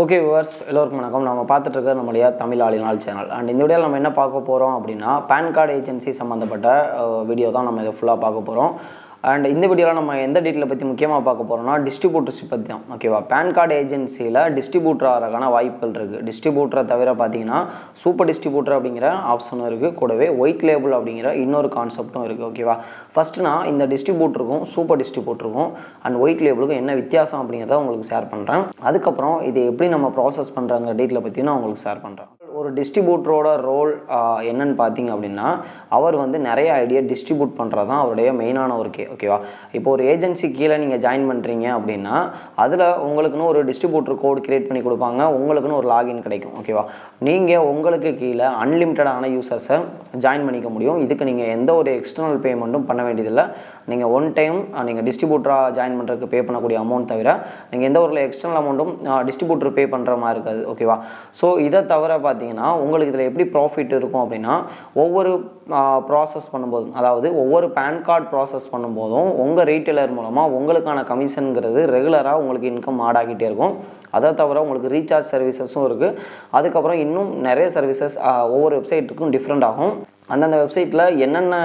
Okay viewers எல்லோருக்கும் வணக்கம். நம்ம பார்த்துட்டு நம்மளுடைய தமிழ் ஆளினால் சேனல் அண்ட் இந்த வீடியோவில் நம்ம என்ன பார்க்க போகிறோம் அப்படின்னா பேன் கார்டு ஏஜென்சி சம்மந்தப்பட்ட வீடியோ தான் நம்ம இதை ஃபுல்லாக பார்க்க போகிறோம் அண்ட் இந்த வீடியோவில் நம்ம எந்த டீட்டெயில் பற்றி முக்கியமாக பார்க்க போகிறோம்னா டிஸ்ட்ரிபியூட்டர்ஷிப் பற்றி தான் ஓகேவா பேன் கார்டு ஏஜென்சியில் டிஸ்ட்ரிபியூட்டர் ஆகிறக்கான வாய்ப்புகள் இருக்குது டிஸ்ட்ரிபியூட்டரை தவிர பார்த்தீங்கன்னா சூப்பர் டிஸ்ட்ரிபியூட்டர் அப்படிங்கிற ஆப்ஷனும் இருக்குது கூடவே ஒயிட் லேபிள் அப்படிங்கிற இன்னொரு கான்செப்ட்டும் இருக்குது ஓகேவா ஃபஸ்ட்டுனா நான் இந்த டிஸ்ட்ரிபியூட்டருக்கும் சூப்பர் டிஸ்ட்ரிபியூட்டருக்கும் அண்ட் ஒயிட் லேபிளுக்கும் என்ன வித்தியாசம் அப்படிங்கிறத உங்களுக்கு ஷேர் பண்ணுறேன் அதுக்கப்புறம் இதை எப்படி நம்ம ப்ராசஸ் பண்ணுறாங்க டீட்டெயில் பற்றி நான் உங்களுக்கு ஷேர் பண்ணுறேன் ஒரு டிஸ்ட்ரிபியூட்டரோட ரோல் என்னன்னு பார்த்தீங்க அப்படின்னா அவர் வந்து நிறைய ஐடியா டிஸ்ட்ரிபியூட் பண்ணுறது தான் அவருடைய மெயினான ஒரு கே ஓகேவா இப்போ ஒரு ஏஜென்சி கீழே நீங்கள் ஜாயின் பண்ணுறீங்க அப்படின்னா அதில் உங்களுக்குன்னு ஒரு டிஸ்ட்ரிபியூட்டர் கோட் கிரியேட் பண்ணி கொடுப்பாங்க உங்களுக்குன்னு ஒரு லாகின் கிடைக்கும் ஓகேவா நீங்கள் உங்களுக்கு கீழே அன்லிமிட்டடான யூசர்ஸை ஜாயின் பண்ணிக்க முடியும். இதுக்கு நீங்கள் எந்த ஒரு எக்ஸ்டர்னல் பேமெண்ட்டும் பண்ண வேண்டியதில்லை. நீங்கள் ஒன் டைம் நீங்கள் டிஸ்ட்ரிபியூட்டராக ஜாயின் பண்ணுறதுக்கு பே பண்ணக்கூடிய அமௌண்ட் தவிர நீங்கள் எந்த ஒரு எக்ஸ்டர்னல் அமௌண்ட்டும் டிஸ்ட்ரிபியூட்டர் பே பண்ணுற மாதிரி இருக்காது ஓகேவா ஸோ இதை தவிர பார்த்தீங்கன்னா உங்களுக்கு இதில் எப்படி ப்ராஃபிட் இருக்கும் அப்படின்னா ஒவ்வொரு ப்ராசஸ் பண்ணும்போதும் அதாவது ஒவ்வொரு பேன் கார்டு ப்ராசஸ் பண்ணும்போதும் உங்கள் ரீட்டைலர் மூலமாக உங்களுக்கான கமிஷனுங்கிறது ரெகுலராக உங்களுக்கு இன்கம் ஆட் ஆகிட்டே இருக்கும். அதை தவிர உங்களுக்கு ரீசார்ஜ் சர்வீசஸும் இருக்குது அதுக்கப்புறம் இன்னும் நிறைய சர்வீசஸ் ஒவ்வொரு வெப்சைட்டுக்கும் டிஃப்ரெண்ட் ஆகும். அந்தந்த வெப்சைட்டில் என்னென்ன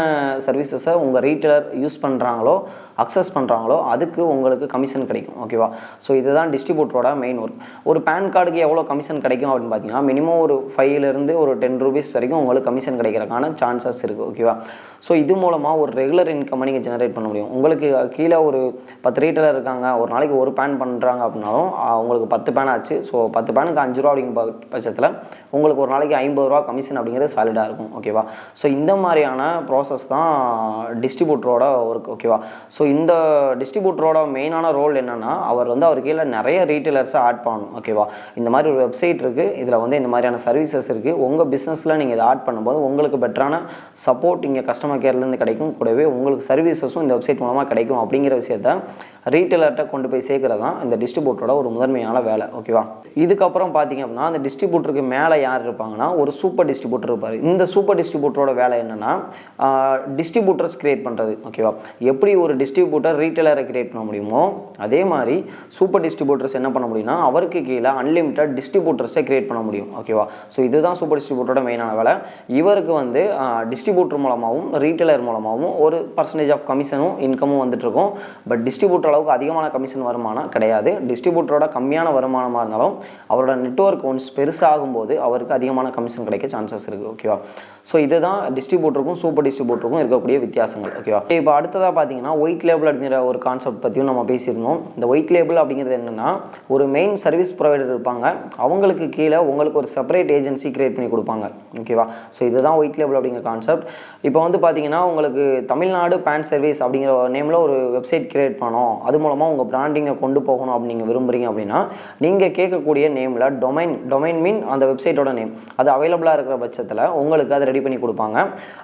சர்வீசஸை உங்கள் ரீட்டைலர் யூஸ் பண்ணுறாங்களோ அக்சஸ் பண்ணுறாங்களோ அதுக்கு உங்களுக்கு கமிஷன் கிடைக்கும் ஓகேவா ஸோ இதுதான் டிஸ்ட்ரிபியூட்டரோட மெயின் ஒர்க் ஒரு பேன் கார்டுக்கு எவ்வளோ கமிஷன் கிடைக்கும் அப்படின்னு பார்த்தீங்கன்னா மினிமம் ஒரு ஃபைவ்லேருந்து ஒரு டென் ருபீஸ் வரைக்கும் உங்களுக்கு கமிஷன் கிடைக்கிறக்கான சான்சஸ் இருக்குது ஓகேவா ஸோ இது மூலமாக ஒரு ரெகுலர் இன்கம் நீங்கள் ஜெனரேட் பண்ண முடியும். உங்களுக்கு கீழே ஒரு பத்து ரீட்டலர் இருக்காங்க ஒரு நாளைக்கு ஒரு பேன் பண்ணுறாங்க அப்படின்னாலும் உங்களுக்கு பத்து பேன் ஆச்சு. ஸோ பத்து பேனுக்கு அஞ்சு ரூபா அப்படிங்கிற பட்சத்தில் உங்களுக்கு ஒரு நாளைக்கு ஐம்பது ரூபா கமிஷன் அப்படிங்கிறது சாலிடாக இருக்கும் ஓகேவா ஸோ இந்த மாதிரியான ப்ராசஸ் தான் டிஸ்ட்ரிபியூட்டரோட ஒர்க் ஓகேவா ஸோ இந்த டிஸ்ட்ரிபியூட்டரோட மெயினான ரோல் என்னென்னா அவர் வந்து அவர் கீழே நிறைய ரீட்டைலர்ஸை ஆட் பண்ணணும் ஓகேவா இந்த மாதிரி ஒரு வெப்சைட் இருக்குது இதில் வந்து இந்த மாதிரியான சர்வீசஸ் இருக்குது உங்கள் பிஸ்னஸில் நீங்கள் இதை ஆட் பண்ணும்போது உங்களுக்கு பெட்டரான சப்போர்ட் இங்கே கஸ்டமர் கேர்லேருந்து கிடைக்கும். கூடவே உங்களுக்கு சர்வீசஸும் இந்த வெப்சைட் மூலமாக கிடைக்கும் அப்படிங்கிற விஷயத்த ரீட்டைலர்கிட்ட கொண்டு போய் சேர்க்குறது தான் இந்த டிஸ்ட்ரிபியூட்டரோட ஒரு முதன்மையான வேலை ஓகேவா இதுக்கப்புறம் பார்த்தீங்க அப்படின்னா அந்த டிஸ்ட்ரிபியூட்டருக்கு மேலே யார் இருப்பாங்கன்னா ஒரு சூப்பர் டிஸ்ட்ரிபியூட்டர் இருப்பார். இந்த சூப்பர் டிஸ்ட்ரிபியூட்டரோட வேலை என்னென்னா டிஸ்ட்ரிபியூட்டர்ஸ் கிரியேட் பண்ணுறது ஓகேவா எப்படி ஒரு டிஸ்ட்ரிபியூட்டர் ரீட்டைலரை கிரியேட் பண்ண முடியுமோ அதே மாதிரி சூப்பர் டிஸ்ட்ரிபியூட்டர்ஸ் என்ன பண்ண முடியும்னா அவருக்கு கீழே அன்லிமிட்டட் டிஸ்ட்ரிபியூட்டர்ஸை கிரியேட் பண்ண முடியும் ஓகேவா ஸோ இதுதான் சூப்பர் டிஸ்ட்ரிபியூட்டரோட மெயினான வேலை. இவருக்கு வந்து டிஸ்ட்ரிபியூட்டர் மூலமாகவும் ரீட்டைலர் மூலமாகவும் ஒரு பர்சன்டேஜ் ஆஃப் கமிஷனும் இன்கமும் வந்துட்டுருக்கும் பட் டிஸ்ட்ரிபியூட்டர் அளவுக்கு அதிகமான கமிஷன் வருமானம் கிடையாது. டிஸ்ட்ரிபியூட்டரோட கம்மியான வருமானமாக இருந்தாலும் அவரோட நெட்ஒர்க் ஒன்ஸ் பெருசாகும் போது அவருக்கு அதிகமான கமிஷன் கிடைக்க சான்சஸ் இருக்குது ஓகேவா ஸோ இதுதான் டிஸ்ட்ரிபியூட்டருக்கும் சூப்பர் டிஸ்ட்ரிபியூட்டருக்கும் இருக்கக்கூடிய வித்தியாசங்கள் ஓகேவா இப்போ அடுத்ததாக பார்த்தீங்கன்னா ஒயிட் லேபிள் அப்படிங்கிற ஒரு கான்செப்ட் பற்றியும் நம்ம பேசியிருந்தோம். இந்த ஒயிட் லேபிள் அப்படிங்கிறது என்னென்னா ஒரு மெயின் சர்வீஸ் ப்ரொவைடர் இருப்பாங்க. அவங்களுக்கு கீழே உங்களுக்கு ஒரு செப்பரேட் ஏஜென்சி கிரியேட் பண்ணி கொடுப்பாங்க ஓகேவா ஸோ இதுதான் ஒயிட் லேபிள் அப்படிங்கிற கான்செப்ட் இப்போ வந்து பார்த்தீங்கன்னா உங்களுக்கு தமிழ்நாடு பேன் சர்வீஸ் அப்படிங்கிற நேமில் ஒரு வெப்சைட் கிரியேட் பண்ணோம். அது மூலமாக உங்கள் பிராண்டிங்கை கொண்டு போகணும் அப்படின்னு நீங்கள் விரும்புகிறீங்க அப்படின்னா நீங்கள் கேட்கக்கூடிய நேமில் டொமைன் டொமைன் மீன் அந்த வெப்சைட்டோட நேம் அது அவைலபிளாக இருக்கிற பட்சத்தில் உங்களுக்கு அதை ரெடி பண்ணி கொடுப்பாங்க.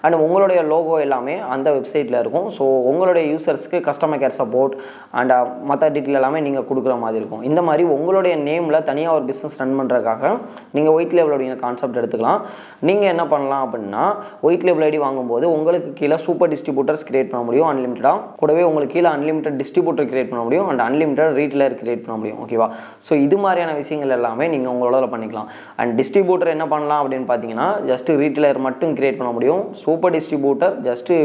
அண்ட் உங்களுடைய லோகோ எல்லாமே அந்த வெப்சைட்டில் இருக்கும். ஸோ உங்களுடைய யூசர்ஸ்க்கு கஸ்டமர் கேர் சப்போர்ட் அண்ட் மற்ற டீட்டெயில் எல்லாமே நீங்கள் கொடுக்குற மாதிரி இருக்கும். இந்த மாதிரி உங்களுடைய நேமில் தனியாக ஒரு பிஸ்னஸ் ரன் பண்ணுறதுக்காக நீங்கள் ஒயிட் லேபிள் அப்படிங்கிற கான்செப்ட் எடுத்துக்கலாம். நீங்கள் என்ன பண்ணலாம் அப்படின்னா ஒயிட் லேபிள் ஐடி வாங்கும்போது உங்களுக்கு கீழே சூப்பர் டிஸ்ட்ரிபியூட்டர்ஸ் கிரியேட் பண்ண முடியும். அன்லிமிட்டடாக கூடவே உங்களுக்கு கீழே அன்லிமிட்டட் டிஸ்ட்ரிபியூட்டர் கிரியேட் பண்ண முடியும். அண்ட் அன்லிமிட்டட் ரீட்டைலர் கிரியேட் பண்ண முடியும். ஓகேவா ஸோ இது மாதிரியான விஷயங்கள் எல்லாமே நீங்கள் உங்களோட பண்ணிக்கலாம். அண்ட் டிஸ்ட்ரிபியூட்டர் என்ன பண்ணலாம் அப்படின்னு பார்த்தீங்கன்னா ஜஸ்ட் ரீட்டைலர் மட்டும் கிரியேட் பண்ண முடியும். சூப்பர் டிஸ்ட்ரிபியூட்டர் ஜஸ்ட்டு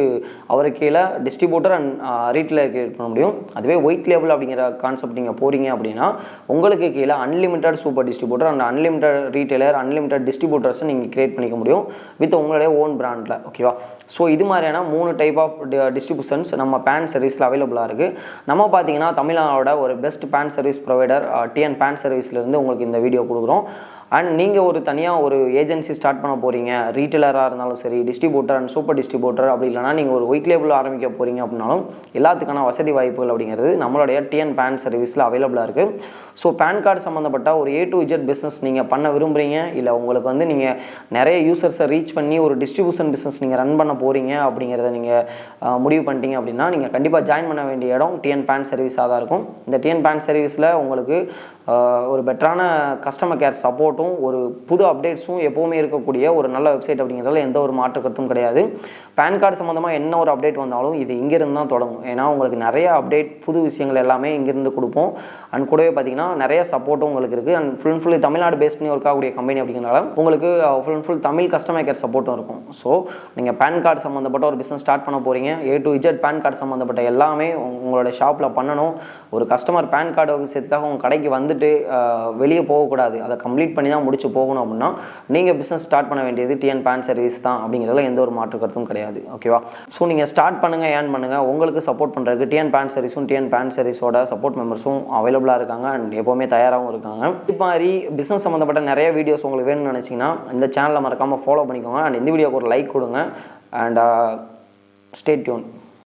அவர் கீழே டிஸ்ட்ரிபியூட்டர் அண்ட் ரீட்டைலர் கிரியேட் பண்ண முடியும். அதுவே ஒயிட் லேபிள் அப்படிங்கிற கான்செப்ட் நீங்கள் போகிறீங்க அப்படின்னா உங்களுக்கு கீழே unlimited super distributor and unlimited retailer unlimited டிஸ்ட்ரிபியூட்டர்ஸை நீங்கள் கிரியேட் பண்ணிக்க முடியும் வித் உங்களுடைய ஓன் பிராண்டில் ஓகேவா ஸோ இது மாதிரியான மூணு டைப் ஆஃப் டிஸ்ட்ரிபியூஷன்ஸ் நம்ம பேன் சர்வீஸில் அவைலபிளாக இருக்குது நம்ம பார்த்தீங்கன்னா தமிழ்நாடோட ஒரு best pan service provider TN pan சர்வீஸ்லேருந்து உங்களுக்கு இந்த வீடியோ கொடுக்குறோம். அண்ட் நீங்கள் ஒரு தனியாக ஒரு ஏஜென்சி ஸ்டார்ட் பண்ண போகிறீங்க ரீட்டைலராக இருந்தாலும் சரி டிஸ்ட்ரிபியூட்டர் அண்ட் சூப்பர் டிஸ்ட்ரிபியூட்டர் அப்படி இல்லைனா நீங்கள் ஒரு ஒயிட் லேபிள் ஆரம்பிக்க போகிறீங்க அப்படின்னாலும் எல்லாத்துக்கான வசதி வாய்ப்புகள் அப்படிங்கிறது நம்மளுடைய டிஎன் பேன் சர்வீஸில் அவைலபிளாக இருக்குது ஸோ பேன் கார்டு சம்மந்தப்பட்ட ஒரு ஏ டு இஜட் பிஸ்னஸ் நீங்கள் பண்ண விரும்புகிறீங்க இல்லை உங்களுக்கு வந்து நீங்கள் நிறைய யூசர்ஸை ரீச் பண்ணி ஒரு டிஸ்ட்ரிபியூஷன் பிஸ்னஸ் நீங்கள் ரன் பண்ண போகிறீங்க அப்படிங்கிறத நீங்கள் முடிவு பண்ணிட்டீங்க அப்படின்னா நீங்கள் கண்டிப்பாக ஜாயின் பண்ண வேண்டிய இடம் டிஎன் பேன் சர்வீஸாக தான் இருக்கும். இந்த டிஎன் பேன் சர்வீஸில் உங்களுக்கு ஒரு பெட்டரான கஸ்டமர் கேர் சப்போர்ட்டும் ஒரு புது அப்டேட்ஸும் எப்போவுமே இருக்கக்கூடிய ஒரு நல்ல வெப்சைட் அப்படிங்கிறதுல எந்த ஒரு மாற்று கருத்தும் கிடையாது. பேன் கார்டு சம்மந்தமாக என்ன ஒரு அப்டேட் வந்தாலும் இது இங்கேருந்து தான் தொடங்கும். ஏன்னா உங்களுக்கு நிறைய அப்டேட் புது விஷயங்கள் எல்லாமே இங்கேருந்து கொடுப்போம். அண்ட் கூடவே பார்த்தீங்கன்னா நிறைய சப்போர்ட்டும் உங்களுக்கு இருக்குது and full and fully Tamil Nadu base பண்ணி ஒர்க் ஆகக்கூடிய கம்பெனி அப்படிங்கிறனால உங்களுக்கு full and full Tamil customer care சப்போர்ட்டும் இருக்கும். ஸோ நீங்கள் பேன் கார்டு சம்மந்தப்பட்ட ஒரு பிஸ்னஸ் ஸ்டார்ட் பண்ண போகிறீங்க A to Z pan card சம்மந்தப்பட்ட எல்லாமே உங்களோட ஷாப்பில் பண்ணணும். ஒரு கஸ்டமர் பேன் கார்டு விஷயத்துக்காக உங்கள் கடைக்கு வந்துட்டு uh, வெளியே போகக்கூடாது. அதை கம்ப்ளீட் பண்ணி தான் முடிச்சு போகணும் அப்படின்னா நீங்கள் பிஸ்னஸ் ஸ்டார்ட் பண்ண வேண்டியது டிஎன் பேன் சர்வீஸ் தான் அப்படிங்கிறதுல எந்த ஒரு மாற்று கருத்தும் கிடையாது. ஓகேவா ஸோ நீங்கள் ஸ்டார்ட் பண்ணுங்கள் ஏன் பண்ணுங்கள் உங்களுக்கு சப்போர்ட் பண்ணுறதுக்கு டிஎன் பேண்ட் சர்வீஸும் டிஎன் பேண்ட் சர்வீஸோட சப்போர்ட் மெம்பர்ஸும் அவைலபிளாக இருக்காங்க அண்ட் எப்போவுமே தயாராகவும் இருக்காங்க. இது மாதிரி பிஸ்னஸ் சம்மந்தப்பட்ட நிறைய வீடியோஸ் உங்களுக்கு வேணும்னு நினச்சிங்கன்னா இந்த சேனலை மறக்காமல் ஃபாலோ பண்ணிக்கோங்க. அண்ட் இந்த வீடியோக்கு ஒரு லைக் கொடுங்க. And stay tune